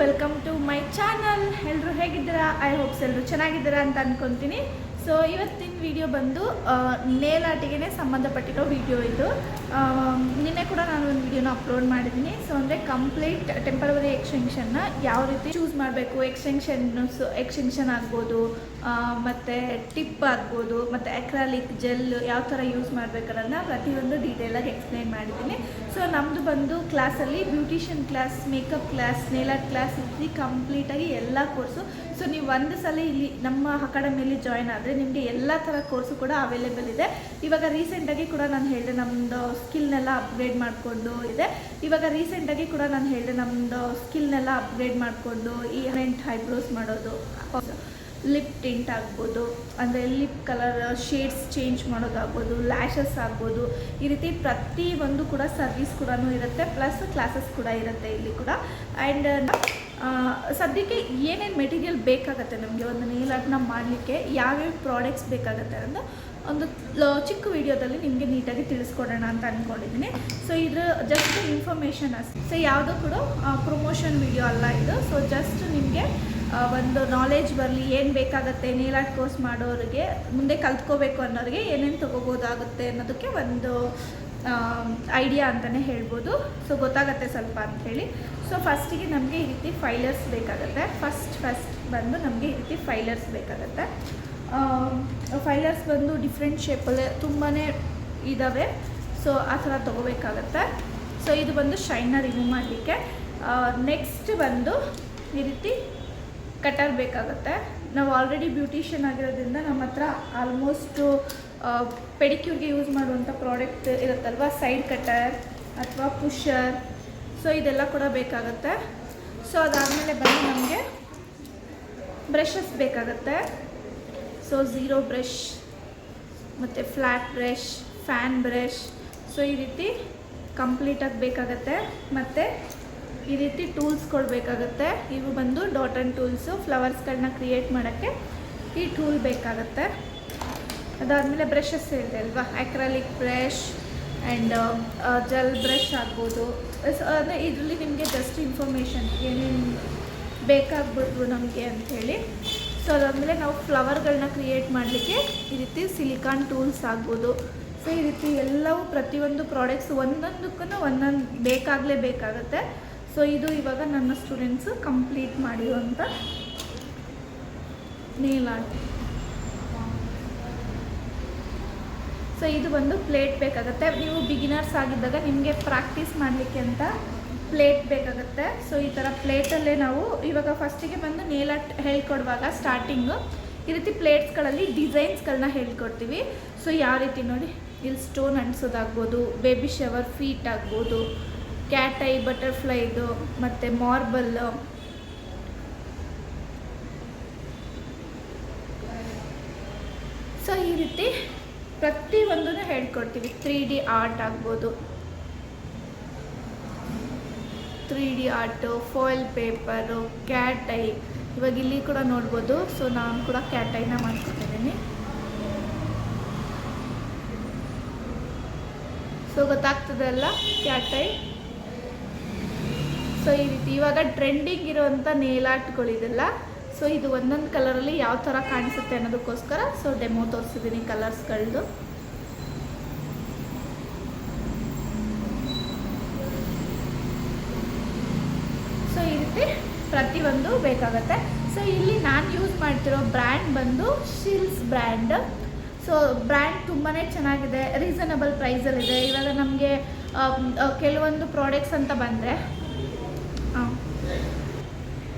Welcome to my channel ಎಲ್ಲರೂ ಹೇಗಿದ್ದೀರಾ? I hopes ಎಲ್ಲರೂ ಚೆನ್ನಾಗಿದ್ದೀರಾ ಅಂತ ಅನ್ಕೊತೀನಿ. ಸೊ ಇವತ್ತಿನ ವಿಡಿಯೋ ಬಂದು ನೇಲ್ ಆಟಿಗೆ ಸಂಬಂಧಪಟ್ಟಿರೋ ವಿಡಿಯೋ ಇದು. ನಿನ್ನೆ ಕೂಡ ನಾನು ಒಂದು ವಿಡಿಯೋನ ಅಪ್ಲೋಡ್ ಮಾಡಿದ್ದೀನಿ. ಸೊ ಅಂದರೆ ಕಂಪ್ಲೀಟ್ ಟೆಂಪರವರಿ ಎಕ್ಸ್ಟೆನ್ಷನ್ನ ಯಾವ ರೀತಿ ಚೂಸ್ ಮಾಡಬೇಕು ಎಕ್ಸ್ಟೆನ್ಷನ್ಸ್ ಎಕ್ಸ್ಟೆನ್ಷನ್ ಆಗ್ಬೋದು ಮತ್ತು ಟಿಪ್ ಆಗ್ಬೋದು, ಮತ್ತು ಅಕ್ರಾಲಿಕ್ ಜೆಲ್ ಯಾವ ಥರ ಯೂಸ್ ಮಾಡಬೇಕನ್ನ ಪ್ರತಿಯೊಂದು ಡೀಟೇಲಾಗಿ ಎಕ್ಸ್ಪ್ಲೈನ್ ಮಾಡಿದ್ದೀನಿ. ಸೊ ನಮ್ಮದು ಬಂದು ಕ್ಲಾಸಲ್ಲಿ beautician class makeup class nail art class ಇಲ್ಲಿ ಕಂಪ್ಲೀಟಾಗಿ ಎಲ್ಲ ಕೋರ್ಸು ಸೊ ನೀವು ಒಂದು ಸಲ ಇಲ್ಲಿ ನಮ್ಮ ಅಕಾಡೆಮಿಯಲ್ಲಿ ಜಾಯ್ನ್ ಆದರೆ ನಿಮಗೆ ಎಲ್ಲ ಥರ ಕೋರ್ಸು ಕೂಡ ಅವೈಲೇಬಲ್ ಇದೆ. ಇವಾಗ ರೀಸೆಂಟಾಗಿ ಕೂಡ ನಾನು ಹೇಳಿದೆ ನಮ್ಮದು ಸ್ಕಿಲ್ನೆಲ್ಲ ಅಪ್ಗ್ರೇಡ್ ಮಾಡಿಕೊಂಡು ಇದೆ. ಇವಾಗ ರೀಸೆಂಟಾಗಿ ಕೂಡ ನಾನು ಹೇಳಿದೆ ನಮ್ಮದು ಸ್ಕಿಲ್ನೆಲ್ಲ ಅಪ್ಗ್ರೇಡ್ ಮಾಡಿಕೊಂಡು ಈ ರೆಂಟ್ ಹೈಬ್ರೋಸ್ ಮಾಡೋದು ಲಿಪ್ ಟಿಂಟ್ ಆಗ್ಬೋದು, ಅಂದರೆ ಲಿಪ್ ಕಲರ್ ಶೇಡ್ಸ್ ಚೇಂಜ್ ಮಾಡೋದಾಗ್ಬೋದು ಲ್ಯಾಶಸ್ ಆಗ್ಬೋದು, ಈ ರೀತಿ ಪ್ರತಿ ಒಂದು ಕೂಡ ಸರ್ವಿಸ್ ಕೂಡ ಇರುತ್ತೆ. ಪ್ಲಸ್ ಕ್ಲಾಸಸ್ ಕೂಡ ಇರುತ್ತೆ ಇಲ್ಲಿ ಕೂಡ. ಆ್ಯಂಡ್ ಸದ್ಯಕ್ಕೆ ಏನೇನು ಮೆಟೀರಿಯಲ್ ಬೇಕಾಗುತ್ತೆ ನಮಗೆ ಒಂದು ನೇಲ್ ಆರ್ಟ್ನ ಮಾಡಲಿಕ್ಕೆ, ಯಾವ್ಯಾವ ಪ್ರಾಡಕ್ಟ್ಸ್ ಬೇಕಾಗುತ್ತೆ ಅಂತ ಒಂದು ಚಿಕ್ಕ ವಿಡಿಯೋದಲ್ಲಿ ನಿಮಗೆ ನೀಟಾಗಿ ತಿಳಿಸ್ಕೊಡೋಣ ಅಂತ ಅಂದ್ಕೊಂಡಿದ್ದೀನಿ ಸೊ ಇದು ಜಸ್ಟ್ ಇನ್ಫಾರ್ಮೇಷನ್ ಅಷ್ಟೇ. ಸೊ ಯಾವುದೂ ಕೂಡ ಪ್ರಮೋಷನ್ ವಿಡಿಯೋ ಅಲ್ಲ ಇದು. ಸೊ ಜಸ್ಟ್ ನಿಮಗೆ ಒಂದು ನಾಲೆಜ್ ಬರಲಿ, ಏನು ಬೇಕಾಗುತ್ತೆ ನೇಲ್ ಆರ್ಟ್ ಕೋರ್ಸ್ ಮಾಡೋರಿಗೆ, ಮುಂದೆ ಕಲ್ತ್ಕೋಬೇಕು ಅನ್ನೋರಿಗೆ ಏನೇನು ತೊಗೋಬೋದಾಗುತ್ತೆ ಅನ್ನೋದಕ್ಕೆ ಒಂದು ಐಡಿಯಾ ಅಂತಲೇ ಹೇಳ್ಬೋದು. ಸೊ ಗೊತ್ತಾಗತ್ತೆ ಸ್ವಲ್ಪ ಅಂಥೇಳಿ ಸೊ ಫಸ್ಟಿಗೆ ನಮಗೆ ಈ ರೀತಿ ಫೈಲರ್ಸ್ ಬೇಕಾಗುತ್ತೆ. ಫಸ್ಟ್ ಫಸ್ಟ್ ಬಂದು ನಮಗೆ ಈ ರೀತಿ ಫೈಲರ್ಸ್ ಬೇಕಾಗುತ್ತೆ. ಫೈಲರ್ಸ್ ಬಂದು ಡಿಫ್ರೆಂಟ್ ಶೇಪಲ್ಲೇ ತುಂಬಾ ಇದ್ದಾವೆ ಸೊ ಆ ಥರ ತೊಗೋಬೇಕಾಗತ್ತೆ. ಸೊ ಇದು ಬಂದು ಶೈನ ರಿಮೂವ್ ಮಾಡಲಿಕ್ಕೆ. ನೆಕ್ಸ್ಟ್ ಬಂದು ಈ ರೀತಿ ಕಟರ್ ಬೇಕಾಗುತ್ತೆ. ನಾವು ಆಲ್ರೆಡಿ ಬ್ಯೂಟಿಷಿಯನ್ ಆಗಿರೋದ್ರಿಂದ ನಮ್ಮ ಹತ್ರ ಆಲ್ಮೋಸ್ಟು ಪೆಡಿಕ್ಯೂರ್ಗೆ ಯೂಸ್ ಮಾಡುವಂಥ ಪ್ರಾಡಕ್ಟ್ ಇರುತ್ತಲ್ವ? ಸೈಡ್ ಕಟರ್ ಅಥವಾ ಪುಷರ್ ಸೊ ಇದೆಲ್ಲ ಕೂಡ ಬೇಕಾಗುತ್ತೆ. ಸೊ ಅದಾದಮೇಲೆ ಬಂದು ನಮಗೆ ಬ್ರಷಸ್ ಬೇಕಾಗುತ್ತೆ. ಸೊ ಝೀರೋ ಬ್ರಷ್ ಮತ್ತು flat brush fan brush so ಈ ರೀತಿ ಕಂಪ್ಲೀಟಾಗಿ ಬೇಕಾಗತ್ತೆ. ಮತ್ತು ಈ ರೀತಿ ಟೂಲ್ಸ್ ಬೇಕಾಗುತ್ತೆ. ಇವು ಬಂದು ಡಾಟ್ ಆ್ಯಂಡ್ ಟೂಲ್ಸು ಫ್ಲವರ್ಸ್ಗಳನ್ನ ಕ್ರಿಯೇಟ್ ಮಾಡೋಕ್ಕೆ ಈ ಟೂಲ್ ಬೇಕಾಗುತ್ತೆ. ಅದಾದಮೇಲೆ ಬ್ರಷಸ್ ಹೇಳಿದೆ ಅಲ್ವಾ? Acrylic brush and gel brush ಆಗ್ಬೋದು ಸೊ ಅಂದರೆ ಇದರಲ್ಲಿ ನಿಮಗೆ ಜಸ್ಟ್ ಇನ್ಫಾರ್ಮೇಷನ್ ಏನೇನು ಬೇಕಾಗ್ಬೋದು ನಮಗೆ ಅಂಥೇಳಿ. ಸೊ ಅದಾದಮೇಲೆ ನಾವು ಫ್ಲವರ್ಗಳನ್ನ ಕ್ರಿಯೇಟ್ ಮಾಡಲಿಕ್ಕೆ ಈ ರೀತಿ ಸಿಲಿಕಾನ್ ಟೂಲ್ಸ್ ಆಗ್ಬೋದು. ಸೊ ಈ ರೀತಿ ಎಲ್ಲವೂ ಪ್ರತಿಯೊಂದು ಪ್ರಾಡಕ್ಟ್ಸ್ ಒಂದೊಂದಕ್ಕೂ ಒಂದೊಂದು ಬೇಕಾಗಲೇ ಬೇಕಾಗುತ್ತೆ. ಸೊ ಇದು ಇವಾಗ ನನ್ನ ಸ್ಟೂಡೆಂಟ್ಸು ಕಂಪ್ಲೀಟ್ ಮಾಡಿರುವಂಥ ನೇಲ್ ಆರ್ಟ್ ಸೊ ಇದು ಒಂದು ಪ್ಲೇಟ್ ಬೇಕಾಗುತ್ತೆ. ನೀವು ಬಿಗಿನರ್ಸ್ ಆಗಿದ್ದಾಗ ನಿಮಗೆ ಪ್ರಾಕ್ಟೀಸ್ ಮಾಡಲಿಕ್ಕೆ ಅಂತ ಪ್ಲೇಟ್ ಬೇಕಾಗುತ್ತೆ. ಸೊ ಈ ಥರ ಪ್ಲೇಟಲ್ಲೇ ನಾವು ಇವಾಗ ಫಸ್ಟಿಗೆ ಬಂದು ನೇಲ ಹೇಳ್ಕೊಡುವಾಗ ಸ್ಟಾರ್ಟಿಂಗು ಈ ರೀತಿ ಪ್ಲೇಟ್ಸ್ಗಳಲ್ಲಿ ಡಿಸೈನ್ಸ್ಗಳನ್ನ ಹೇಳ್ಕೊಡ್ತೀವಿ. ಸೊ ಯಾವ ರೀತಿ ನೋಡಿ, ಇಲ್ಲಿ ಸ್ಟೋನ್ ಅಂಟಿಸೋದಾಗ್ಬೋದು ಬೇಬಿ ಶವರ್ ಫೀಟ್ ಆಗ್ಬೋದು ಕ್ಯಾಟ್ ಐ ಬಟರ್ಫ್ಲೈದು ಮತ್ತು ಮಾರ್ಬಲ್ಲು ಸೊ ಈ ರೀತಿ ಪ್ರತಿಯೊಂದನ್ನು ಹೇಳ್ಕೊಡ್ತೀವಿ. ತ್ರೀ ಡಿ ಆರ್ಟ್ ಆಗ್ಬೋದು. Three D art foil paper cat eye ಇವಾಗ ಇಲ್ಲಿ ಕೂಡ ನೋಡ್ಬೋದು. ಸೊ ನಾನು ಕೂಡ ಕ್ಯಾಟ್ ಐನ ಮಾಡ್ಕೊತಿದ್ದೀನಿ ಸೊ ಗೊತ್ತಾಗ್ತದಲ್ಲ ಕ್ಯಾಟ್ ಐ ಸೊ ಈ ರೀತಿ ಇವಾಗ ಟ್ರೆಂಡಿಂಗ್ ಇರುವಂಥ ನೇಲ್ ಆರ್ಟ್ಗಳಿದೆಲ್ಲ ಸೊ ಇದು ಒಂದೊಂದು ಕಲರಲ್ಲಿ ಯಾವ ಥರ ಕಾಣಿಸುತ್ತೆ ಅನ್ನೋದಕ್ಕೋಸ್ಕರ ಸೊ ಡೆಮೋ ತೋರಿಸಿದ್ದೀನಿ ಕಲರ್ಸ್ಗಳದ್ದು ಸೊ ಈ ರೀತಿ ಪ್ರತಿಯೊಂದು ಬೇಕಾಗತ್ತೆ. ಸೊ ಇಲ್ಲಿ ನಾನು ಯೂಸ್ ಮಾಡ್ತಿರೋ ಬ್ರ್ಯಾಂಡ್ ಬಂದು ಶಿಲ್ಸ್ ಬ್ರ್ಯಾಂಡ್ ಸೊ ಬ್ರ್ಯಾಂಡ್ ತುಂಬಾ ಚೆನ್ನಾಗಿದೆ ರೀಸನಬಲ್ ಪ್ರೈಸಲ್ಲಿದೆ ಇವಾಗ ನಮಗೆ ಕೆಲವೊಂದು ಪ್ರಾಡಕ್ಟ್ಸ್ ಅಂತ ಬಂದರೆ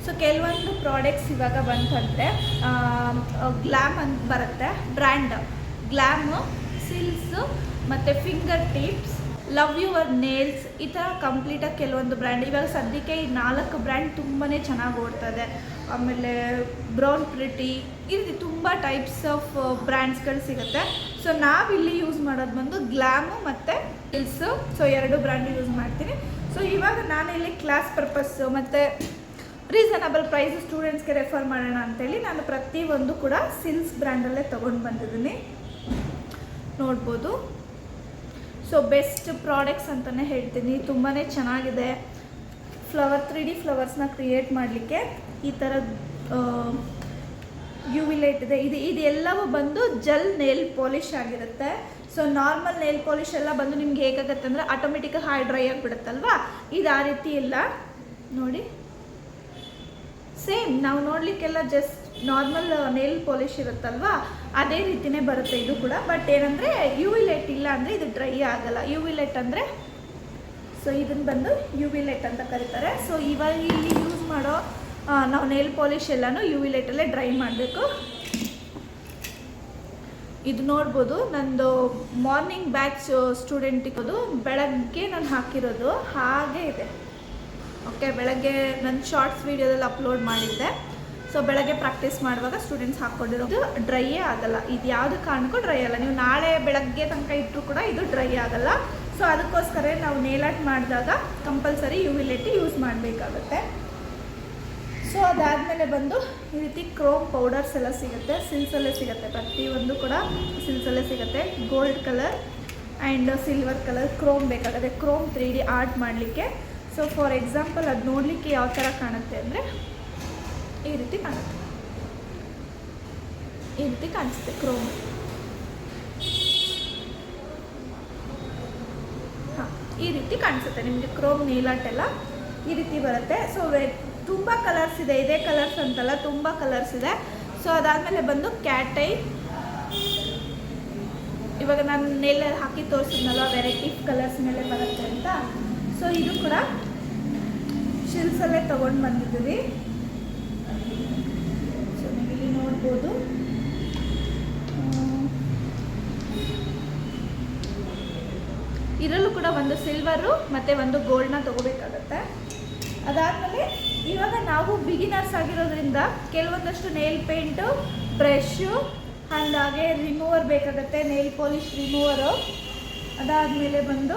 ಸೊ ಕೆಲವೊಂದು ಪ್ರಾಡಕ್ಟ್ಸ್ ಇವಾಗ ಬಂತಂದರೆ ಗ್ಲ್ಯಾಮ್ ಅಂತ ಬರುತ್ತೆ ಬ್ರ್ಯಾಂಡ್ ಗ್ಲ್ಯಾಮು ಸಿಲ್ಸು ಮತ್ತು finger tips love your nails ಈ ಥರ ಕಂಪ್ಲೀಟಾಗಿ ಕೆಲವೊಂದು ಬ್ರ್ಯಾಂಡ್ ಇವಾಗ ಸದ್ಯಕ್ಕೆ ಈ ನಾಲ್ಕು ಬ್ರ್ಯಾಂಡ್ ತುಂಬಾ ಚೆನ್ನಾಗಿ ಓಡ್ತದೆ. ಆಮೇಲೆ ಬ್ರೌನ್ ಪ್ರಿಟಿ ರೀತಿ ತುಂಬ ಟೈಪ್ಸ್ ಆಫ್ ಬ್ರ್ಯಾಂಡ್ಸ್ಗಳು ಸಿಗುತ್ತೆ. ಸೊ ನಾವಿಲ್ಲಿ ಯೂಸ್ ಮಾಡೋದು ಬಂದು ಗ್ಲ್ಯಾಮು ಮತ್ತು ಸಿಲ್ಸು ಸೊ ಎರಡು ಬ್ರ್ಯಾಂಡ್ ಯೂಸ್ ಮಾಡ್ತೀನಿ. ಸೊ ಇವಾಗ ನಾನು ಇಲ್ಲಿ ಕ್ಲಾಸ್ ಪರ್ಪಸ್ಸು ಮತ್ತು ರೀಸನಬಲ್ ಪ್ರೈಸ್ ಸ್ಟೂಡೆಂಟ್ಸ್ಗೆ ರೆಫರ್ ಮಾಡೋಣ ಅಂತೇಳಿ ನಾನು ಪ್ರತಿಯೊಂದು ಕೂಡ ಸಿಲ್ಸ್ ಬ್ರ್ಯಾಂಡಲ್ಲೇ ತೊಗೊಂಡು ಬಂದಿದ್ದೀನಿ. ನೋಡ್ಬೋದು. ಸೊ ಬೆಸ್ಟ್ ಪ್ರಾಡಕ್ಟ್ಸ್ ಅಂತಲೇ ಹೇಳ್ತೀನಿ. ತುಂಬಾ ಚೆನ್ನಾಗಿದೆ. ಫ್ಲವರ್ ತ್ರೀ ಡಿ ಫ್ಲವರ್ಸ್ನ ಕ್ರಿಯೇಟ್ ಮಾಡಲಿಕ್ಕೆ ಈ ಥರ ಯು ಇದೆ. ಇದು ಇದೆಲ್ಲವೂ ಬಂದು ಜೆಲ್ ನೇಲ್ ಪಾಲಿಷ್ ಆಗಿರುತ್ತೆ. ಸೊ ನಾರ್ಮಲ್ ನೇಲ್ ಪಾಲಿಷ್ ಎಲ್ಲ ಬಂದು ನಿಮ್ಗೆ ಹೇಗಾಗತ್ತೆ ಅಂದರೆ ಆಟೋಮೆಟಿಕ್ ಹಾಯ್ ಡ್ರೈ ಆಗಿಬಿಡುತ್ತಲ್ವಾ? ಇದು ಆ ರೀತಿ ಇಲ್ಲ. ನೋಡಿ. ಸೇಮ್ ನಾವು ನೋಡಲಿಕ್ಕೆಲ್ಲ ಜಸ್ಟ್ ನಾರ್ಮಲ್ ನೇಲ್ ಪಾಲಿಶ್ ಇರುತ್ತಲ್ವಾ? ಅದೇ ರೀತಿನೇ ಬರುತ್ತೆ ಇದು ಕೂಡ. ಬಟ್ ಏನಂದರೆ ಯು ವಿ ಲೈಟ್ ಇಲ್ಲ ಅಂದರೆ ಇದು ಡ್ರೈ ಆಗಲ್ಲ. ಯು ವಿ ಲೈಟ್ ಅಂದರೆ ಸೊ ಇದನ್ನು ಬಂದು ಯು ವಿ ಲೈಟ್ ಅಂತ ಕರೀತಾರೆ. ಸೊ ಇವಾಗ ಇಲ್ಲಿ ಯೂಸ್ ಮಾಡೋ ನಾವು ನೇಲ್ ಪಾಲಿಶ್ ಎಲ್ಲನೂ ಯು ವಿ ಲೈಟಲ್ಲೇ ಡ್ರೈ ಮಾಡಬೇಕು. ಇದು ನೋಡ್ಬೋದು, ನಂದು ಮಾರ್ನಿಂಗ್ ಬ್ಯಾಚ್ ಸ್ಟೂಡೆಂಟಿಗೋದು ಬೆಳಗ್ಗೆ ನಾನು ಹಾಕಿರೋದು. ಹಾಗೆ ಇದೆ. ಓಕೆ, ಬೆಳಗ್ಗೆ ನನ್ನ ಶಾರ್ಟ್ಸ್ ವೀಡಿಯೋದಲ್ಲಿ ಅಪ್ಲೋಡ್ ಮಾಡಿದ್ದೆ. ಸೊ ಬೆಳಗ್ಗೆ ಪ್ರಾಕ್ಟೀಸ್ ಮಾಡುವಾಗ ಸ್ಟೂಡೆಂಟ್ಸ್ ಹಾಕ್ಕೊಂಡಿರೋದು ಡ್ರೈಯೇ ಆಗಲ್ಲ. ಇದು ಯಾವುದೇ ಕಾರಣಕ್ಕೂ ಡ್ರೈ ಆಗಲ್ಲ ನೀವು ನಾಳೆ ಬೆಳಗ್ಗೆ ತನಕ ಇಟ್ಟರು ಕೂಡ ಇದು ಡ್ರೈ ಆಗಲ್ಲ. ಸೊ ಅದಕ್ಕೋಸ್ಕರ ನಾವು ನೇಲಾಟ್ ಮಾಡಿದಾಗ ಕಂಪಲ್ಸರಿ ಯು ಯೂಸ್ ಮಾಡಬೇಕಾಗುತ್ತೆ. ಸೊ ಅದಾದಮೇಲೆ ಬಂದು ಈ ರೀತಿ ಕ್ರೋಮ್ ಪೌಡರ್ಸ್ ಎಲ್ಲ ಸಿಗುತ್ತೆ. ಸಿಲ್ಸಲ್ಲೇ ಸಿಗುತ್ತೆ. ಪ್ರತಿಯೊಂದು ಕೂಡ ಸಿಲ್ಸಲ್ಲೇ ಸಿಗುತ್ತೆ. Gold colour and silver colour chrome ಬೇಕಾಗುತ್ತೆ. ಕ್ರೋಮ್ ತ್ರೀ ಡಿ ಆರ್ಟ್ ಮಾಡಲಿಕ್ಕೆ. ಸೊ ಫಾರ್ ಎಕ್ಸಾಂಪಲ್ ಅದು ನೋಡಲಿಕ್ಕೆ ಯಾವ ಥರ ಕಾಣುತ್ತೆ ಅಂದರೆ ಈ ರೀತಿ ಕಾಣುತ್ತೆ. ಈ ರೀತಿ ಕಾಣಿಸುತ್ತೆ ಕ್ರೋಮ್ ಹಾಂ, ಈ ರೀತಿ ಕಾಣಿಸುತ್ತೆ ನಿಮಗೆ ಕ್ರೋಮ್ ನೀಲಾಟ್ ಎಲ್ಲ ಈ ರೀತಿ ಬರುತ್ತೆ. ಸೊ ವೆ, ತುಂಬ ಕಲರ್ಸ್ ಇದೆ, ಇದೇ ಕಲರ್ಸ್ ಅಂತಲ್ಲ, ತುಂಬ ಕಲರ್ಸ್ ಇದೆ. ಸೊ ಅದಾದಮೇಲೆ ಬಂದು ಕ್ಯಾಟೈ ಇವಾಗ ನಾನು ನೇಲಲ್ಲಿ ಹಾಕಿ ತೋರಿಸಿದ್ನಲ್ಲ ವೆರೈಟಿ ಕಲರ್ಸ್ ಮೇಲೆ ಬರುತ್ತೆ ಅಂತ. ಸೊ ಇದು ಕೂಡ ಶಿಲ್ಸಲ್ಲೇ ತೊಗೊಂಡು ಬಂದಿದ್ದೀವಿ. ಸೊ ನೋಡ್ಬೋದು. ಇದರಲ್ಲೂ ಕೂಡ ಒಂದು ಸಿಲ್ವರು ಮತ್ತು ಒಂದು ಗೋಲ್ಡ್ನ ತೊಗೋಬೇಕಾಗತ್ತೆ. ಅದಾದಮೇಲೆ ಇವಾಗ ನಾವು ಬಿಗಿನರ್ಸ್ ಆಗಿರೋದ್ರಿಂದ ಕೆಲವೊಂದಷ್ಟು ನೇಲ್ ಪೇಂಟು ಬ್ರಷು ಹಾಗೆ ರಿಮೂವರ್ ಬೇಕಾಗತ್ತೆ ನೇಲ್ ಪಾಲಿಶ್ ರಿಮೂವರು ಅದಾದಮೇಲೆ ಬಂದು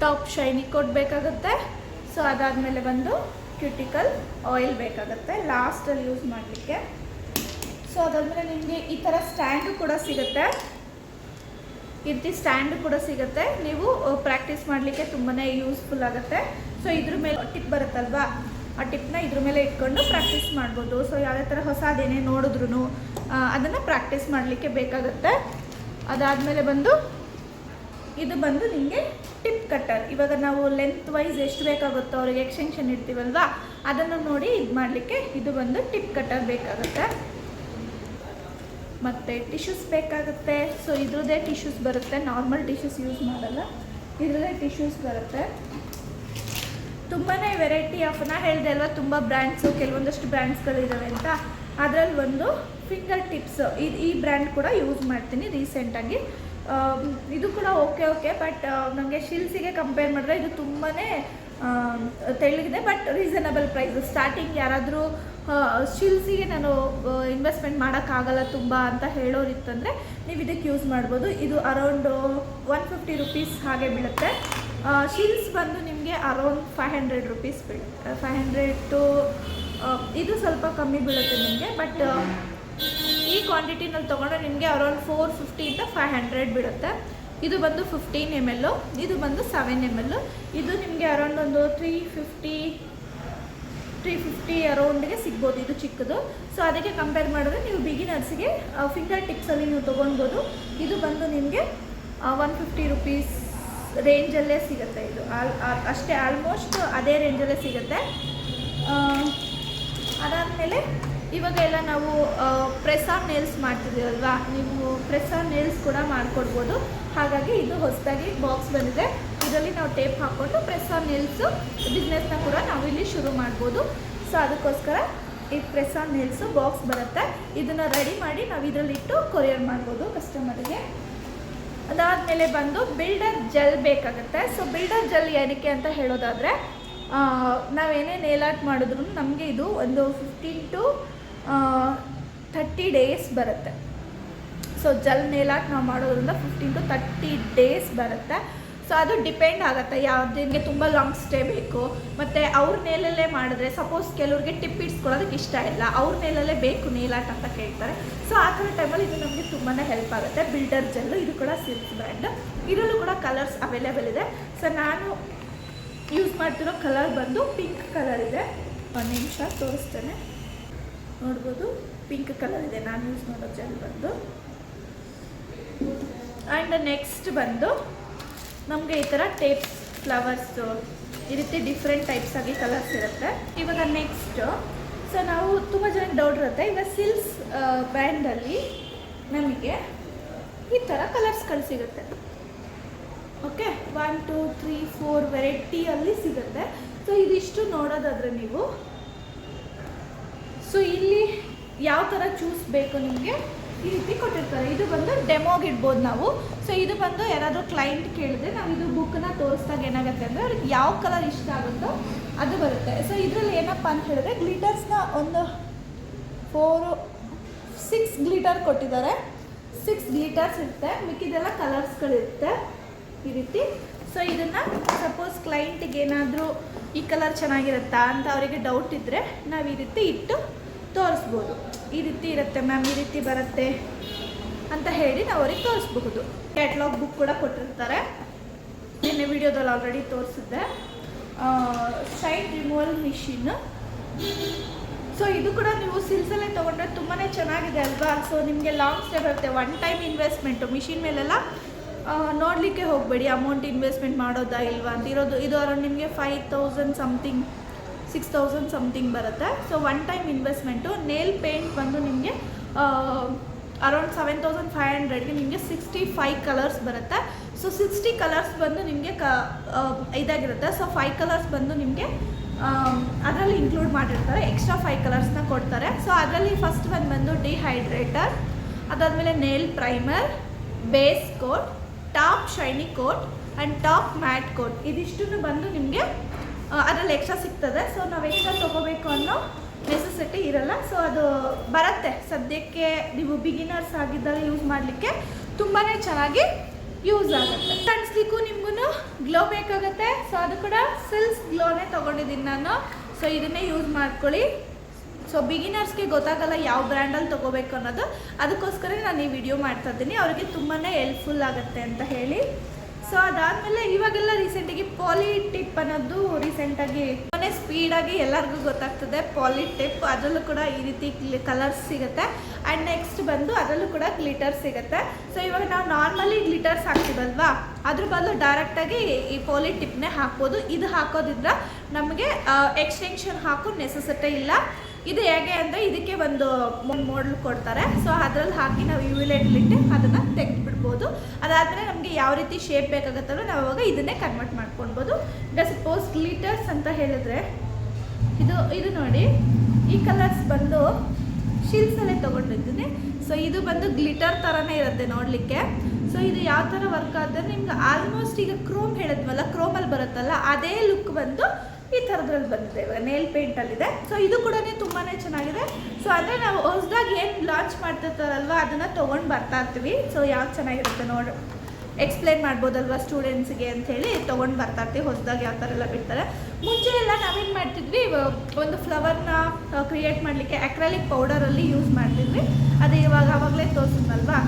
ಟಾಪ್ ಶೈನಿಗೆ ಕೊಡಬೇಕಾಗುತ್ತೆ ಸೊ ಅದಾದಮೇಲೆ ಬಂದು ಕ್ಯೂಟಿಕಲ್ ಆಯಿಲ್ ಬೇಕಾಗುತ್ತೆ. ಲಾಸ್ಟಲ್ಲಿ ಯೂಸ್ ಮಾಡಲಿಕ್ಕೆ. ಸೊ ಅದಾದಮೇಲೆ ನಿಮಗೆ ಈ ಥರ ಸ್ಟ್ಯಾಂಡು ಕೂಡ ಸಿಗುತ್ತೆ. ಇರ್ತಿ ರೀತಿ ಸ್ಟ್ಯಾಂಡ್ ಕೂಡ ಸಿಗುತ್ತೆ. ನೀವು ಪ್ರಾಕ್ಟೀಸ್ ಮಾಡಲಿಕ್ಕೆ ತುಂಬಾ ಯೂಸ್ಫುಲ್ ಆಗುತ್ತೆ. ಸೊ ಇದ್ರ ಮೇಲೆ ಟಿಪ್ ಬರುತ್ತಲ್ವಾ? ಆ ಟಿಪ್ನ ಇದ್ರ ಮೇಲೆ ಇಟ್ಕೊಂಡು ಪ್ರಾಕ್ಟೀಸ್ ಮಾಡ್ಬೋದು. ಸೊ ಯಾವುದೇ ಥರ ಹೊಸದೇನೇ ನೋಡಿದ್ರು ಅದನ್ನು ಪ್ರಾಕ್ಟೀಸ್ ಮಾಡಲಿಕ್ಕೆ ಬೇಕಾಗುತ್ತೆ. ಅದಾದಮೇಲೆ ಬಂದು, ಇದು ಬಂದು ನಿಮಗೆ ಟಿಪ್ ಕಟ್ಟರ್. ಇವಾಗ ನಾವು ಲೆಂತ್ ವೈಸ್ ಎಷ್ಟು ಬೇಕಾಗುತ್ತೋ ಅವ್ರಿಗೆ ಎಕ್ಸ್ಟೆನ್ಷನ್ ಇಡ್ತೀವಲ್ವಾ? ಅದನ್ನು ನೋಡಿ ಇದು ಮಾಡಲಿಕ್ಕೆ ಇದು ಬಂದು ಟಿಪ್ ಕಟ್ಟರ್ ಬೇಕಾಗುತ್ತೆ. ಮತ್ತು ಟಿಶ್ಯೂಸ್ ಬೇಕಾಗುತ್ತೆ. ಸೊ ಇದ್ರದ್ದೇ ಟಿಶ್ಯೂಸ್ ಬರುತ್ತೆ. ನಾರ್ಮಲ್ ಟಿಶ್ಯೂಸ್ ಯೂಸ್ ಮಾಡಲ್ಲ. ಇದ್ರದ್ದೇ ಟಿಶ್ಯೂಸ್ ಬರುತ್ತೆ. ತುಂಬಾ ವೆರೈಟಿ ಆಫ್ ನಾ ಹೇಳಿದೆ ಅಲ್ವಾ? ತುಂಬ ಬ್ರ್ಯಾಂಡ್ಸು ಕೆಲವೊಂದಷ್ಟು ಬ್ರ್ಯಾಂಡ್ಸ್ಗಳಿದ್ದಾವೆ ಅಂತ. ಅದರಲ್ಲಿ ಒಂದು ಫಿಂಗರ್ ಟಿಪ್ಸ್ ಇದು ಈ ಬ್ರ್ಯಾಂಡ್ ಕೂಡ ಯೂಸ್ ಮಾಡ್ತೀನಿ ರೀಸೆಂಟಾಗಿ ಇದು ಕೂಡ ಓಕೆ ಓಕೆ ಬಟ್ ನನಗೆ ಶಿಲ್ಸಿಗೆ ಕಂಪೇರ್ ಮಾಡಿದ್ರೆ ಇದು ತುಂಬಾ ತೆಳ್ಳಗಿದೆ ಬಟ್ ರೀಸನಬಲ್ ಪ್ರೈಸ್ ಸ್ಟಾರ್ಟಿಂಗ್ ಯಾರಾದರೂ ಶಿಲ್ಸಿಗೆ ನಾನು ಇನ್ವೆಸ್ಟ್ಮೆಂಟ್ ಮಾಡೋಕ್ಕಾಗಲ್ಲ ತುಂಬ ಅಂತ ಹೇಳೋರಿತ್ತಂದರೆ ನೀವು ಇದಕ್ಕೆ ಯೂಸ್ ಮಾಡ್ಬೋದು. ಇದು ಅರೌಂಡ್ ಒನ್ ಫಿಫ್ಟಿ ರುಪೀಸ್ ಹಾಗೆ ಬೀಳುತ್ತೆ. ಶಿಲ್ಸ್ ಬಂದು ನಿಮಗೆ ಅರೌಂಡ್ ಫೈವ್ ಹಂಡ್ರೆಡ್ ರುಪೀಸ್ ಬೀಳುತ್ತೆ. ಫೈವ್ ಹಂಡ್ರೆಡ್ ಟು ಇದು ಸ್ವಲ್ಪ ಕಮ್ಮಿ ಬೀಳುತ್ತೆ ನಿಮಗೆ ಬಟ್ ಈ ಕ್ವಾಂಟಿಟಿನಲ್ಲಿ ತೊಗೊಂಡ್ರೆ ನಿಮಗೆ ಅರೌಂಡ್ ಫೋರ್ ಫಿಫ್ಟಿಯಿಂದ ಫೈವ್ ಹಂಡ್ರೆಡ್ ಬಿಡುತ್ತೆ. ಇದು ಬಂದು ಫಿಫ್ಟೀನ್ ಎಂ ಎಲ್ಲು ಇದು ಬಂದು ಸೆವೆನ್ ಎಂ ಎಲ್ಲು ಇದು ನಿಮಗೆ ಅರೌಂಡ್ ಒಂದು ತ್ರೀ ಫಿಫ್ಟಿ ತ್ರೀ ಫಿಫ್ಟಿ ಅರೌಂಡ್ಗೆ ಸಿಗ್ಬೋದು ಇದು ಚಿಕ್ಕದು. ಸೊ ಅದಕ್ಕೆ ಕಂಪೇರ್ ಮಾಡಿದ್ರೆ ನೀವು ಬಿಗಿನರ್ಸ್ಗೆ ಫಿಂಗರ್ ಟಿಪ್ಸಲ್ಲಿ ನೀವು ತೊಗೊಳ್ಬೋದು. ಇದು ಬಂದು ನಿಮಗೆ ಒನ್ ಫಿಫ್ಟಿ ರುಪೀಸ್ ರೇಂಜಲ್ಲೇ ಸಿಗುತ್ತೆ ಇದು. ಆಲ್ ಅಷ್ಟೇ ಆಲ್ಮೋಸ್ಟ್ ಅದೇ ರೇಂಜಲ್ಲೇ ಸಿಗುತ್ತೆ. ಅದಾದಮೇಲೆ ಇವಾಗ ಎಲ್ಲ ನಾವು ಪ್ರೆಸ್ ಆನ್ ನೇಲ್ಸ್ ಮಾಡ್ತಿದ್ದೀವಲ್ವಾ? ನೀವು ಪ್ರೆಸ್ ಆನ್ ನೇಲ್ಸ್ ಕೂಡ ಮಾಡಿಕೊಡ್ಬೋದು. ಹಾಗಾಗಿ ಇದು ಹೊಸದಾಗಿ ಬಾಕ್ಸ್ ಬಂದಿದೆ. ಇದರಲ್ಲಿ ನಾವು ಟೇಪ್ ಹಾಕ್ಕೊಂಡು ಪ್ರೆಸ್ ಆನ್ ನೇಲ್ಸು ಬಿಸ್ನೆಸ್ನ ಕೂಡ ನಾವು ಇಲ್ಲಿ ಶುರು ಮಾಡ್ಬೋದು. ಸೊ ಅದಕ್ಕೋಸ್ಕರ ಈ ಪ್ರೆಸ್ ಆನ್ ನೇಲ್ಸು ಬಾಕ್ಸ್ ಬರುತ್ತೆ. ಇದನ್ನು ರೆಡಿ ಮಾಡಿ ನಾವು ಇದರಲ್ಲಿಟ್ಟು ಕೊರಿಯರ್ ಮಾಡ್ಬೋದು ಕಸ್ಟಮರಿಗೆ ಅದಾದಮೇಲೆ ಬಂದು ಬಿಲ್ಡರ್ ಜೆಲ್ ಬೇಕಾಗುತ್ತೆ. ಸೊ ಬಿಲ್ಡರ್ ಜೆಲ್ ಏನಕ್ಕೆ ಅಂತ ಹೇಳೋದಾದರೆ ನಾವೇನೇ ನೇಲ್ ಆರ್ಟ್ ಮಾಡಿದ್ರು ನಮಗೆ ಇದು ಒಂದು ಫಿಫ್ಟೀನ್ ಟು ಥರ್ಟಿ ಡೇಸ್ ಬರುತ್ತೆ. ಸೊ ಜಲ್ ನೇಲಾಕ್ ನಾವು ಮಾಡೋದ್ರಿಂದ ಫಿಫ್ಟೀನ್ ಟು ತರ್ಟಿ ಡೇಸ್ ಬರುತ್ತೆ. ಸೊ ಅದು ಡಿಪೆಂಡ್ ಆಗುತ್ತೆ. ಯಾವುದಿಗೆ ತುಂಬ ಲಾಂಗ್ ಸ್ಟೇ ಬೇಕು. ಮತ್ತು ಅವ್ರ ನೇಲಲ್ಲೇ ಮಾಡಿದ್ರೆ ಸಪೋಸ್ ಕೆಲವ್ರಿಗೆ ಟಿಪ್ ಇಡ್ಸ್ಕೊಳ್ಳೋದಕ್ಕೆ ಇಷ್ಟ ಇಲ್ಲ. ಅವ್ರ ನೇಲಲ್ಲೇ ಬೇಕು ನೇಲಾಟ್ ಅಂತ ಕೇಳ್ತಾರೆ. ಸೊ ಆ ಥರ ಟೈಮಲ್ಲಿ ಇದು ನಮಗೆ ತುಂಬಾ ಹೆಲ್ಪ್ ಆಗುತ್ತೆ. ಬಿಲ್ಡರ್ ಜೆಲ್ಲು ಇದು ಕೂಡ ಸಿಲ್ಕ್ ಬ್ರ್ಯಾಂಡ್ ಇದರಲ್ಲೂ ಕೂಡ ಕಲರ್ಸ್ ಅವೈಲೇಬಲ್ ಇದೆ. ಸೊ ನಾನು ಯೂಸ್ ಮಾಡ್ತಿರೋ ಕಲರ್ ಬಂದು ಪಿಂಕ್ ಕಲರ್ ಇದೆ. ಒಂದು ನಿಮಿಷ ತೋರಿಸ್ತೇನೆ. ನೋಡ್ಬೋದು. ಪಿಂಕ್ ಕಲರ್ ಇದೆ. ನಾನು ಯೂಸ್ ಮಾಡೋ ಜೆಲ್ ಬಂದು. ಆ್ಯಂಡ್ ನೆಕ್ಸ್ಟ್ ಬಂದು ನಮಗೆ ಈ ಥರ ಟೇಪ್ಸ್ ಫ್ಲವರ್ಸು ಈ ರೀತಿ ಡಿಫ್ರೆಂಟ್ ಟೈಪ್ಸ್ ಆಗಿ ಕಲರ್ಸ್ ಇರುತ್ತೆ. ಇವಾಗ ನೆಕ್ಸ್ಟು ಸೊ ನಾವು ತುಂಬ ಜನ ಡೌಟ್ ಇರುತ್ತೆ. ಈಗ ಸಿಲ್ಸ್ ಬ್ಯಾಂಡಲ್ಲಿ ನಮಗೆ ಈ ಥರ ಕಲರ್ಸ್ಗಳು ಸಿಗುತ್ತೆ. Okay one two three four ವೆರೈಟಿಯಲ್ಲಿ ಸಿಗುತ್ತೆ. ಸೊ ಇದಿಷ್ಟು ನೋಡೋದಾದರೆ ನೀವು ಸೊ ಇಲ್ಲಿ ಯಾವ ಥರ ಚೂಸ್ ಬೇಕು ನಿಮಗೆ? ಈ ರೀತಿ ಕೊಟ್ಟಿರ್ತಾರೆ. ಇದು ಬಂದು ಡೆಮೋಗೆ ಇಡ್ಬೋದು ನಾವು. ಸೊ ಇದು ಬಂದು ಯಾರಾದರೂ ಕ್ಲೈಂಟ್ ಕೇಳಿದ್ರೆ ನಾವು ಇದು ಬುಕ್ಕನ್ನ ತೋರಿಸಿದಾಗ ಏನಾಗುತ್ತೆ ಅಂದರೆ ಅವ್ರಿಗೆ ಯಾವ ಕಲರ್ ಇಷ್ಟ ಆಗುತ್ತೋ ಅದು ಬರುತ್ತೆ. ಸೊ ಇದರಲ್ಲಿ ಏನಪ್ಪ ಅಂತ ಹೇಳಿದ್ರೆ ಗ್ಲಿಟರ್ಸ್ನ ಒಂದು ಫೋರು ಸಿಕ್ಸ್ ಗ್ಲಿಟರ್ ಕೊಟ್ಟಿದ್ದಾರೆ. ಸಿಕ್ಸ್ ಗ್ಲಿಟರ್ಸ್ ಇರುತ್ತೆ. ಮಿಕ್ಕಿದೆಲ್ಲ ಕಲರ್ಸ್ಗಳಿರುತ್ತೆ ಈ ರೀತಿ. ಸೊ ಇದನ್ನು ಸಪೋಸ್ ಕ್ಲೈಂಟಿಗೆ ಏನಾದರೂ ಈ ಕಲರ್ ಚೆನ್ನಾಗಿರುತ್ತಾ ಅಂತ ಅವರಿಗೆ ಡೌಟ್ ಇದ್ದರೆ ನಾವು ಈ ರೀತಿ ಇಟ್ಟು ತೋರಿಸ್ಬೋದು. ಈ ರೀತಿ ಇರುತ್ತೆ, ಮ್ಯಾಮ್, ಈ ರೀತಿ ಬರುತ್ತೆ ಅಂತ ಹೇಳಿ ನಾವು ಅವ್ರಿಗೆ ತೋರಿಸ್ಬಹುದು. ಕ್ಯಾಟ್ಲಾಗ್ ಬುಕ್ ಕೂಡ ಕೊಟ್ಟಿರ್ತಾರೆ. ನಿನ್ನೆ ವಿಡಿಯೋದಲ್ಲಿ ಆಲ್ರೆಡಿ ತೋರಿಸಿದ್ದೆ. ಸೈಡ್ ರಿಮೂವಲ್ ಮಿಷಿನ್ ಸೊ ಇದು ಕೂಡ ನೀವು ಸಿಲ್ಸಲ್ಲೇ ತೊಗೊಂಡ್ರೆ ತುಂಬಾ ಚೆನ್ನಾಗಿದೆ ಅಲ್ವಾ? ಸೊ ನಿಮಗೆ ಲಾಂಗ್ ಸ್ಟೇ ಬರುತ್ತೆ. ಒನ್ ಟೈಮ್ ಇನ್ವೆಸ್ಟ್ಮೆಂಟು ಮಿಷಿನ್ ಮೇಲೆಲ್ಲ ನೋಡಲಿಕ್ಕೆ ಹೋಗಬೇಡಿ. ಅಮೌಂಟ್ ಇನ್ವೆಸ್ಟ್ಮೆಂಟ್ ಮಾಡೋದಾ ಇಲ್ವಾ ಅಂತ. ಇರೋದು ಇದು ಅರೌಂಡ್ ನಿಮಗೆ five thousand something six thousand something ಬರುತ್ತೆ. So one time investment nail paint ಬಂದು ನಿಮಗೆ ಅರೌಂಡ್ ಸೆವೆನ್ ತೌಸಂಡ್ ಫೈವ್ ಹಂಡ್ರೆಡ್ಗೆ ನಿಮಗೆ ಸಿಕ್ಸ್ಟಿ ಫೈವ್ ಕಲರ್ಸ್ ಬರುತ್ತೆ. ಸೊ ಸಿಕ್ಸ್ಟಿ ಕಲರ್ಸ್ ಬಂದು ನಿಮಗೆ ಕ ಇದಾಗಿರುತ್ತೆ. ಸೊ ಫೈವ್ ಕಲರ್ಸ್ ಬಂದು ನಿಮಗೆ ಅದರಲ್ಲಿ ಇನ್ಕ್ಲೂಡ್ ಮಾಡಿರ್ತಾರೆ. ಎಕ್ಸ್ಟ್ರಾ ಫೈವ್ ಕಲರ್ಸ್ನ ಕೊಡ್ತಾರೆ. ಸೊ ಅದರಲ್ಲಿ ಫಸ್ಟ್ ಒಂದು ಬಂದು ಡಿಹೈಡ್ರೇಟರ್ ಅದಾದಮೇಲೆ nail primer base coat top shiny coat and top matte coat ಇದಿಷ್ಟು ಬಂದು ನಿಮಗೆ ಅದರಲ್ಲಿ ಎಕ್ಸ್ಟ್ರಾ ಸಿಗ್ತದೆ. ಸೊ ನಾವು ಎಕ್ಸ್ಟ್ರಾ ತೊಗೋಬೇಕು ಅನ್ನೋ ನೆಸೆಸಿಟಿ ಇರಲ್ಲ. ಸೊ ಅದು ಬರುತ್ತೆ. ಸದ್ಯಕ್ಕೆ ನೀವು ಬಿಗಿನರ್ಸ್ ಆಗಿದ್ದಾಗ ಯೂಸ್ ಮಾಡಲಿಕ್ಕೆ ತುಂಬಾ ಚೆನ್ನಾಗಿ ಯೂಸ್ ಆಗುತ್ತೆ. ಕಾಣಿಸ್ಲಿಕ್ಕೂ ನಿಮ್ಗೂ ಗ್ಲೋ ಬೇಕಾಗುತ್ತೆ. ಸೊ ಅದು ಕೂಡ ಸಿಲ್ಸ್ ಗ್ಲೋನೇ ತೊಗೊಂಡಿದ್ದೀನಿ ನಾನು. ಸೊ ಇದನ್ನೇ ಯೂಸ್ ಮಾಡ್ಕೊಳ್ಳಿ. ಸೊ ಬಿಗಿನರ್ಸ್ಗೆ ಗೊತ್ತಾಗಲ್ಲ ಯಾವ ಬ್ರ್ಯಾಂಡಲ್ಲಿ ತೊಗೋಬೇಕು ಅನ್ನೋದು. ಅದಕ್ಕೋಸ್ಕರ ನಾನು ಈ ವಿಡಿಯೋ ಮಾಡ್ತಾ ಇದ್ದೀನಿ. ಅವರಿಗೆ ತುಂಬಾ ಹೆಲ್ಪ್ಫುಲ್ ಆಗುತ್ತೆ ಅಂತ ಹೇಳಿ. ಸೊ ಅದಾದಮೇಲೆ ಇವಾಗೆಲ್ಲ ರೀಸೆಂಟಾಗಿ ಪಾಲಿ ಟಿಪ್ ಅನ್ನೋದು ರೀಸೆಂಟಾಗಿ ತುಂಬಾ ಸ್ಪೀಡಾಗಿ ಎಲ್ಲರಿಗೂ ಗೊತ್ತಾಗ್ತದೆ. ಪಾಲಿ ಟಿಪ್ ಅದರಲ್ಲೂ ಕೂಡ ಈ ರೀತಿ ಕಲರ್ಸ್ ಸಿಗುತ್ತೆ. ಆ್ಯಂಡ್ ನೆಕ್ಸ್ಟ್ ಬಂದು ಅದರಲ್ಲೂ ಕೂಡ ಗ್ಲಿಟರ್ ಸಿಗುತ್ತೆ. ಸೊ ಇವಾಗ ನಾವು ನಾರ್ಮಲಿ ಗ್ಲಿಟರ್ಸ್ ಹಾಕ್ತೀವಲ್ವಾ? ಅದ್ರ ಬದಲು ಡೈರೆಕ್ಟಾಗಿ ಈ ಪಾಲಿ ಟಿಪ್ನೇ ಹಾಕ್ಬೋದು. ಇದು ಹಾಕೋದ್ರಿಂದ ನಮಗೆ ಎಕ್ಸ್ಟೆನ್ಷನ್ ಹಾಕೋ ನೆಸೆಸಿಟಿ ಇಲ್ಲ. ಇದು ಹೇಗೆ ಅಂದರೆ ಇದಕ್ಕೆ ಒಂದು ಮೋಡ್ಲ್ ಕೊಡ್ತಾರೆ. ಸೊ ಅದರಲ್ಲಿ ಹಾಕಿ ನಾವು ಇವಿಲೇಟ್ಲಿಟ್ಟು ಅದನ್ನು ತೆಗೆದುಬಿಡ್ಬೋದು. ಅದಾದಮೇಲೆ ನಮಗೆ ಯಾವ ರೀತಿ ಶೇಪ್ ಬೇಕಾಗುತ್ತಲ್ಲ ನಾವು ಅವಾಗ ಇದನ್ನೇ ಕನ್ವರ್ಟ್ ಮಾಡ್ಕೊಳ್ಬೋದು. ಈಗ ಸಪೋಸ್ ಗ್ಲಿಟರ್ಸ್ ಅಂತ ಹೇಳಿದ್ರೆ, ಇದು ಇದು ನೋಡಿ, ಈ ಕಲರ್ಸ್ ಬಂದು ಶೀಲ್ಸಲ್ಲೇ ತೊಗೊಂಡಿದ್ದೀನಿ. ಸೊ ಇದು ಬಂದು ಗ್ಲಿಟರ್ ಥರನೇ ಇರುತ್ತೆ ನೋಡಲಿಕ್ಕೆ. ಸೊ ಇದು ಯಾವ ಥರ ವರ್ಕ್ ಆದರೆ ನಿಮ್ಗೆ ಆಲ್ಮೋಸ್ಟ್ ಈಗ ಕ್ರೋಮ್ ಹೇಳಿದ್ವಲ್ಲ ಕ್ರೋಮಲ್ಲಿ ಬರುತ್ತಲ್ಲ, ಅದೇ ಲುಕ್ ಬಂದು ಈ ಥರದ್ರಲ್ಲಿ ಬಂದಿದೆ ಇವಾಗ ನೇಲ್ ಪೇಂಟಲ್ಲಿದೆ. ಸೊ ಇದು ಕೂಡ ತುಂಬಾ ಚೆನ್ನಾಗಿದೆ. ಸೊ ಅಂದರೆ ನಾವು ಹೊಸದಾಗಿ ಏನು ಲಾಂಚ್ ಮಾಡ್ತಿರ್ತಾರಲ್ವ, ಅದನ್ನು ತೊಗೊಂಡು ಬರ್ತಾ ಇರ್ತೀವಿ. ಸೊ ಯಾವ್ದು ಚೆನ್ನಾಗಿರುತ್ತೆ ನೋಡಿ ಎಕ್ಸ್ಪ್ಲೈನ್ ಮಾಡ್ಬೋದಲ್ವಾ ಸ್ಟೂಡೆಂಟ್ಸ್ಗೆ ಅಂಥೇಳಿ ತೊಗೊಂಡು ಬರ್ತಾ ಇರ್ತೀವಿ, ಹೊಸದಾಗಿ ಯಾವ ಥರ ಎಲ್ಲ ಬಿಡ್ತಾರೆ. ಮುಂಚೆ ಎಲ್ಲ ನಾವೇನು ಮಾಡ್ತಿದ್ವಿ ಒಂದು ಫ್ಲವರ್ನ ಕ್ರಿಯೇಟ್ ಮಾಡಲಿಕ್ಕೆ ಅಕ್ರಾಲಿಕ್ ಪೌಡರಲ್ಲಿ ಯೂಸ್ ಮಾಡ್ತಿದ್ವಿ. ಅದು ಇವಾಗ ಆವಾಗಲೇ ತೋರಿಸಿದ್ನಲ್ವಾ?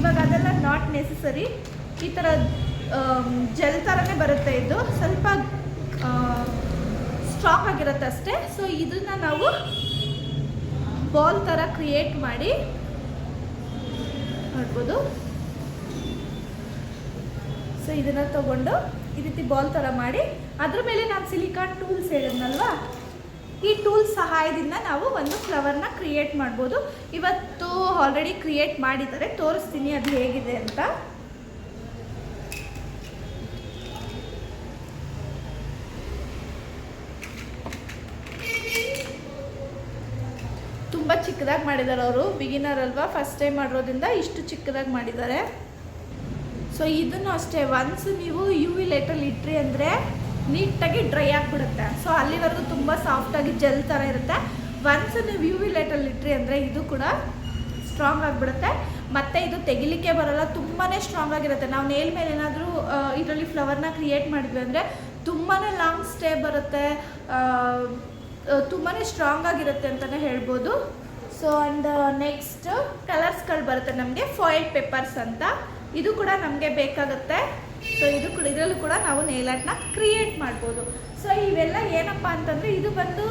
ಇವಾಗ ಅದೆಲ್ಲ ನಾಟ್ ನೆಸಸರಿ ಈ ಥರ ಜೆಲ್ ಥರನೇ ಬರುತ್ತೆ ಇದು. ಸ್ವಲ್ಪ ಸ್ಟ್ರಾಂಗ್ ಆಗಿರುತ್ತೆ ಅಷ್ಟೇ. ಸೊ ಇದನ್ನ ನಾವು ಬಾಲ್ ಥರ ಕ್ರಿಯೇಟ್ ಮಾಡಿ ನೋಡ್ಬೋದು. ಸೊ ಇದನ್ನು ತಗೊಂಡು ಈ ರೀತಿ ಬಾಲ್ ಥರ ಮಾಡಿ, ಅದ್ರ ಮೇಲೆ ನಾನು ಸಿಲಿಕಾನ್ ಟೂಲ್ಸ್ ಹೇಳಿದ್ನಲ್ವಾ? ಈ ಟೂಲ್ ಸಹಾಯದಿಂದ ನಾವು ಒಂದು ಫ್ಲವರ್ನ ಕ್ರಿಯೇಟ್ ಮಾಡ್ಬೋದು. ಇವತ್ತು ಆಲ್ರೆಡಿ ಕ್ರಿಯೇಟ್ ಮಾಡಿದ್ದಾರೆ. ತೋರಿಸ್ತೀನಿ ಅದು ಹೇಗಿದೆ ಅಂತ ತುಂಬ ಚಿಕ್ಕದಾಗಿ ಮಾಡಿದ್ದಾರೆ ಅವರು. ಬಿಗಿನರ್ ಅಲ್ವಾ? ಫಸ್ಟ್ ಟೈಮ್ ಮಾಡಿರೋದ್ರಿಂದ ಇಷ್ಟು ಚಿಕ್ಕದಾಗಿ ಮಾಡಿದ್ದಾರೆ ಸೊ ಇದನ್ನು ಅಷ್ಟೇ. ಒನ್ಸ್ ನೀವು ಯು ವಿ ಲೈಟಲ್ಲಿ ಇಟ್ರಿ ಅಂದರೆ ನೀಟಾಗಿ ಡ್ರೈ ಆಗಿಬಿಡುತ್ತೆ. ಸೊ ಅಲ್ಲಿವರೆಗೂ ತುಂಬ ಸಾಫ್ಟಾಗಿ ಜೆಲ್ ಥರ ಇರುತ್ತೆ. ಒನ್ಸ್ ನೀವು ಯು ವಿ ಲೈಟಲ್ಲಿ ಇಟ್ರಿ ಅಂದರೆ ಇದು ಕೂಡ ಸ್ಟ್ರಾಂಗ್ ಆಗಿಬಿಡುತ್ತೆ. ಮತ್ತು ಇದು ತೆಗಿಲಿಕ್ಕೆ ಬರೋಲ್ಲ. ತುಂಬಾ ಸ್ಟ್ರಾಂಗ್ ಆಗಿರುತ್ತೆ. ನಾವು ನೇಲ್ ಮೇಲೆ ಏನಾದರೂ ಇದರಲ್ಲಿ ಫ್ಲವರ್ನ ಕ್ರಿಯೇಟ್ ಮಾಡಿದ್ವಿ ಅಂದರೆ ತುಂಬಾ ಲಾಂಗ್ ಸ್ಟೇ ಬರುತ್ತೆ. ತುಂಬಾ ಸ್ಟ್ರಾಂಗ್ ಆಗಿರುತ್ತೆ ಅಂತಲೇ ಹೇಳ್ಬೋದು. ಸೊ ಅಂಡ್ ನೆಕ್ಸ್ಟ್ ಕಲರ್ಸ್ಗಳು ಬರುತ್ತೆ ನಮಗೆ ಫಾಯಿಲ್ ಪೇಪರ್ಸ್ ಅಂತ. ಇದು ಕೂಡ ನಮಗೆ ಬೇಕಾಗುತ್ತೆ. ಸೊ ಇದು ಕೂಡ, ಇದರಲ್ಲೂ ಕೂಡ ನಾವು ನೇಲ್ ಆರ್ಟ್ನ ಕ್ರಿಯೇಟ್ ಮಾಡ್ಬೋದು. ಸೊ ಇವೆಲ್ಲ ಏನಪ್ಪ ಅಂತಂದರೆ, ಇದು ಬಂದು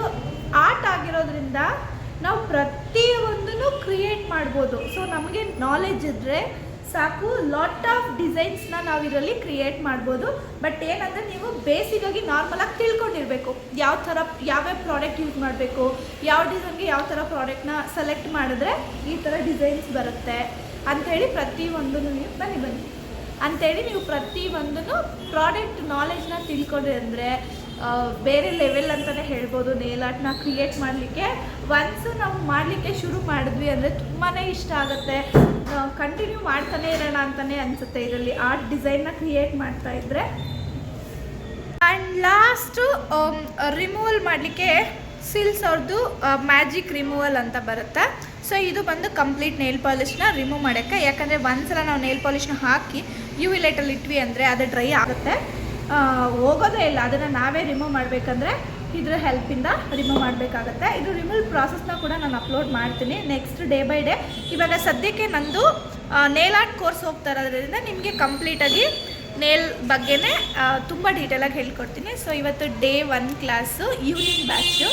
ಆರ್ಟ್ ಆಗಿರೋದ್ರಿಂದ ನಾವು ಪ್ರತಿಯೊಂದನ್ನು ಕ್ರಿಯೇಟ್ ಮಾಡ್ಬೋದು. ಸೊ ನಮಗೆ ನಾಲೆಜ್ ಇದ್ದರೆ ಸಾಕು. ಲಾಟ್ ಆಫ್ ಡಿಸೈನ್ಸ್ನ ನಾವು ಇದರಲ್ಲಿ ಕ್ರಿಯೇಟ್ ಮಾಡ್ಬೋದು. ಬಟ್ ಏನಂದರೆ ನೀವು ಬೇಸಿಗಾಗಿ ನಾರ್ಮಲಾಗಿ ತಿಳ್ಕೊಂಡಿರಬೇಕು. ಯಾವ ಥರ, ಯಾವ್ಯಾವ ಪ್ರಾಡಕ್ಟ್ ಯೂಸ್ ಮಾಡಬೇಕು, ಯಾವ ಡಿಸೈನ್ಗೆ ಯಾವ ಥರ ಪ್ರಾಡಕ್ಟ್ನ ಸೆಲೆಕ್ಟ್ ಮಾಡಿದ್ರೆ ಈ ಥರ ಡಿಸೈನ್ಸ್ ಬರುತ್ತೆ. ಅಂಥೇಳಿ ಪ್ರತಿಯೊಂದನ್ನು ನೀವು ಬನ್ನಿ ಬನ್ನಿ. ಅಂಥೇಳಿ ನೀವು ಪ್ರತಿಯೊಂದನ್ನು ಪ್ರಾಡಕ್ಟ್ ನಾಲೆಜ್ನ ತಿಳ್ಕೊಂಡ್ರೆ ಅಂದರೆ ಬೇರೆ ಲೆವೆಲ್ ಅಂತಲೇ ಹೇಳ್ಬೋದು. ನೇಲ್ ಆರ್ಟ್ನ ಕ್ರಿಯೇಟ್ ಮಾಡಲಿಕ್ಕೆ ಒನ್ಸ್ ನಾವು ಮಾಡಲಿಕ್ಕೆ ಶುರು ಮಾಡಿದ್ವಿ ಅಂದರೆ ತುಂಬಾ ಇಷ್ಟ ಆಗುತ್ತೆ. ಕಂಟಿನ್ಯೂ ಮಾಡ್ತಾನೆ ಇರೋಣ ಅಂತಲೇ ಅನಿಸುತ್ತೆ ಇದರಲ್ಲಿ. ಆರ್ಟ್ ಡಿಸೈನ್ನ ಕ್ರಿಯೇಟ್ ಮಾಡ್ತಾ ಇದ್ದರೆ ಆ್ಯಂಡ್ ಲಾಸ್ಟು ರಿಮೂವಲ್ ಮಾಡಲಿಕ್ಕೆ ಸಿಲ್ಸ್ ಅವ್ರದ್ದು ಮ್ಯಾಜಿಕ್ ರಿಮೂವಲ್ ಅಂತ ಬರುತ್ತೆ. ಸೊ ಇದು ಬಂದು ಕಂಪ್ಲೀಟ್ ನೇಲ್ ಪಾಲಿಶ್ನ ರಿಮೂವ್ ಮಾಡೋಕ್ಕೆ. ಯಾಕಂದರೆ ಒಂದ್ಸಲ ನಾವು ನೇಲ್ ಪಾಲಿಷ್ನ ಹಾಕಿ ಯು ವಿ ಲೈಟಲ್ಲಿ ಇಟ್ವಿ ಅಂದರೆ ಅದು ಡ್ರೈ ಆಗುತ್ತೆ. ಹೋಗೋದೇ ಇಲ್ಲ. ಅದನ್ನು ನಾವೇ ರಿಮೂವ್ ಮಾಡಬೇಕಂದ್ರೆ ಇದ್ರ ಹೆಲ್ಪಿಂದ ರಿಮೂವ್ ಮಾಡಬೇಕಾಗತ್ತೆ. ಇದು ರಿಮೂವ್ ಪ್ರಾಸೆಸ್ನ ಕೂಡ ನಾನು ಅಪ್ಲೋಡ್ ಮಾಡ್ತೀನಿ. ನೆಕ್ಸ್ಟ್ ಡೇ ಬೈ ಡೇ ಇವಾಗ ಸದ್ಯಕ್ಕೆ ನಂದು ನೇಲ್ ಆರ್ಟ್ ಕೋರ್ಸ್ ಹೋಗ್ತಾ ಇರೋದ್ರಿಂದ ನಿಮಗೆ ಕಂಪ್ಲೀಟಾಗಿ ನೇಲ್ ಬಗ್ಗೆನೇ ತುಂಬ ಡೀಟೇಲಾಗಿ ಹೇಳ್ಕೊಡ್ತೀನಿ. ಸೊ ಇವತ್ತು day one class evening batch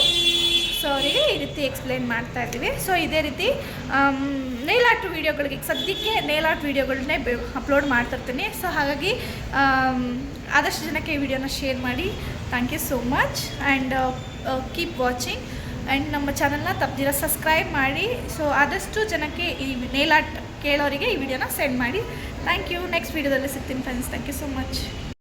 so ಅವರಿಗೆ ಈ ರೀತಿ ಎಕ್ಸ್ಪ್ಲೈನ್ ಮಾಡ್ತಾ ಇದ್ದೀವಿ. ಸೊ ಇದೇ ರೀತಿ ನೇಲ್ ಆರ್ಟ್ ವೀಡಿಯೋಗಳಿಗೆ ಸದ್ಯಕ್ಕೆ ನೇಲ್ ಆರ್ಟ್ ವೀಡಿಯೋಗಳನ್ನೇ ಅಪ್ಲೋಡ್ ಮಾಡ್ತಿರ್ತೀನಿ ಸೊ ಹಾಗಾಗಿ ಆದಷ್ಟು ಜನಕ್ಕೆ ಈ ವಿಡಿಯೋನ ಶೇರ್ ಮಾಡಿ. Thank you so much and keep watching and ನಮ್ಮ ಚಾನಲ್ನ ತಪ್ಪದಿರ ಸಬ್ಸ್ಕ್ರೈಬ್ ಮಾಡಿ. ಸೊ ಆದಷ್ಟು ಜನಕ್ಕೆ ಈ ನೇಲ್ ಆರ್ಟ್ ಕೇಳೋರಿಗೆ ಈ ವಿಡಿಯೋನ ಸೆಂಡ್ ಮಾಡಿ. ಥ್ಯಾಂಕ್ ಯು ನೆಕ್ಸ್ಟ್ ವೀಡಿಯೋದಲ್ಲಿ ಸಿಗ್ತೀನಿ friends thank you so much